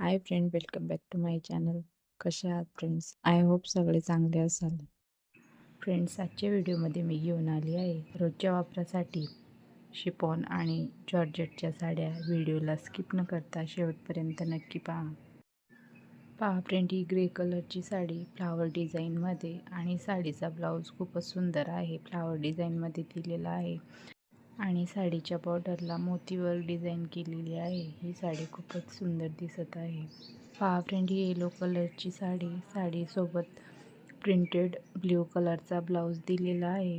Hi friend welcome back to my channel कशा आहात friends I hope सगळे चांगले असाल. फ्रेंड्स आजच्या व्हिडिओमध्ये मी घेऊन आली आहे रोजच्या वापरासाठी शिपॉन आणि जॉर्जेटच्या साड्या. व्हिडिओला स्किप न करता शेवटपर्यंत नक्की पहा. पहा फ्रेंड ही ग्रे कलरची साडी फ्लावर डिझाईनमध्ये आणि साडीचा ब्लाऊज खूपच सुंदर आहे. फ्लावर डिझाईनमध्ये दिलेला आहे. आणि साडीच्या बॉर्डरला मोतीवर डिझाईन केलेली आहे. ही साडी खूपच सुंदर दिसत आहे. पहा फ्रेंड ही येलो कलरची साडी साडीसोबत प्रिंटेड ब्ल्यू कलरचा ब्लाऊज दिलेला आहे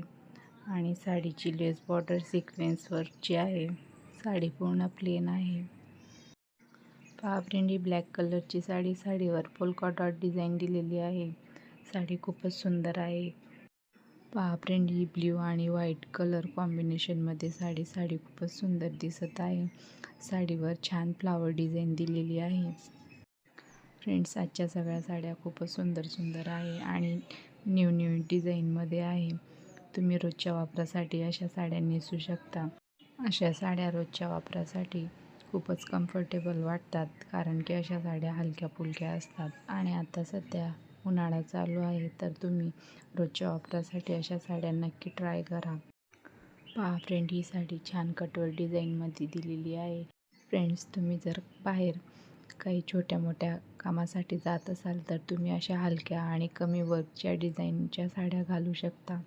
आणि साडीची लेस बॉर्डर सिक्वेन्सवरची आहे. साडी पूर्ण प्लेन आहे. पहा फ्रेंड ही ब्लॅक कलरची साडी साडीवर पोलका डॉट डिझाईन दिलेली आहे. साडी खूपच सुंदर आहे. पहा फ्रेंड ही ब्ल्यू आणि व्हाईट कलर कॉम्बिनेशनमध्ये साडी साडी खूपच सुंदर दिसत आहे. साडीवर छान फ्लावर डिझाईन दिलेली आहे. फ्रेंड्स आजच्या सगळ्या साड्या खूपच सुंदर सुंदर आहे आणि न्यू न्यू डिझाईनमध्ये आहे. तुम्ही रोजच्या वापरासाठी अशा साड्या नेसू शकता. अशा साड्या रोजच्या वापरासाठी खूपच कम्फर्टेबल वाटतात कारण की अशा साड्या हलक्या फुलक्या असतात. आणि आता सध्या उन्हाळा चालू आहे तर तुम्ही रोजच्या वापरासाठी अशा साड्या नक्की ट्राय करा. पहा फ्रेंड ही साडी छान कटवर डिझाईनमध्ये दिलेली आहे. फ्रेंड्स तुम्ही जर बाहेर काही छोट्या मोठ्या कामासाठी जात असाल तर तुम्ही अशा हलक्या आणि कमी वर्कच्या डिझाईनच्या साड्या घालू शकता.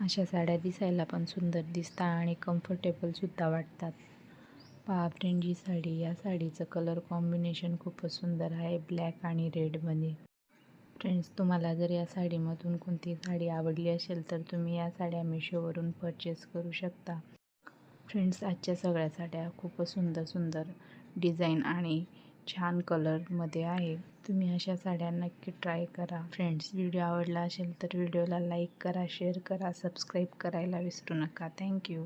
अशा साड्या दिसायला पण सुंदर दिसतात आणि कम्फर्टेबलसुद्धा वाटतात. पहा फ्रेंड ही साडी या साडीचं कलर कॉम्बिनेशन खूपच सुंदर आहे ब्लॅक आणि रेडमध्ये फ्रेंड्स तुम्हाला जर या साडीमधून कोणती साडी आवडली असेल तर तुम्ही या साड्या मिशोवरून परचेस करू शकता. फ्रेंड्स आजच्या सगळ्या साड्या खूपच सुंदर सुंदर डिझाईन आणि छान कलरमध्ये आहे. तुम्ही अशा साड्या नक्की ट्राय करा. फ्रेंड्स व्हिडिओ आवडला असेल तर व्हिडिओला लाईक करा शेअर करा सबस्क्राईब करायला विसरू नका. थँक्यू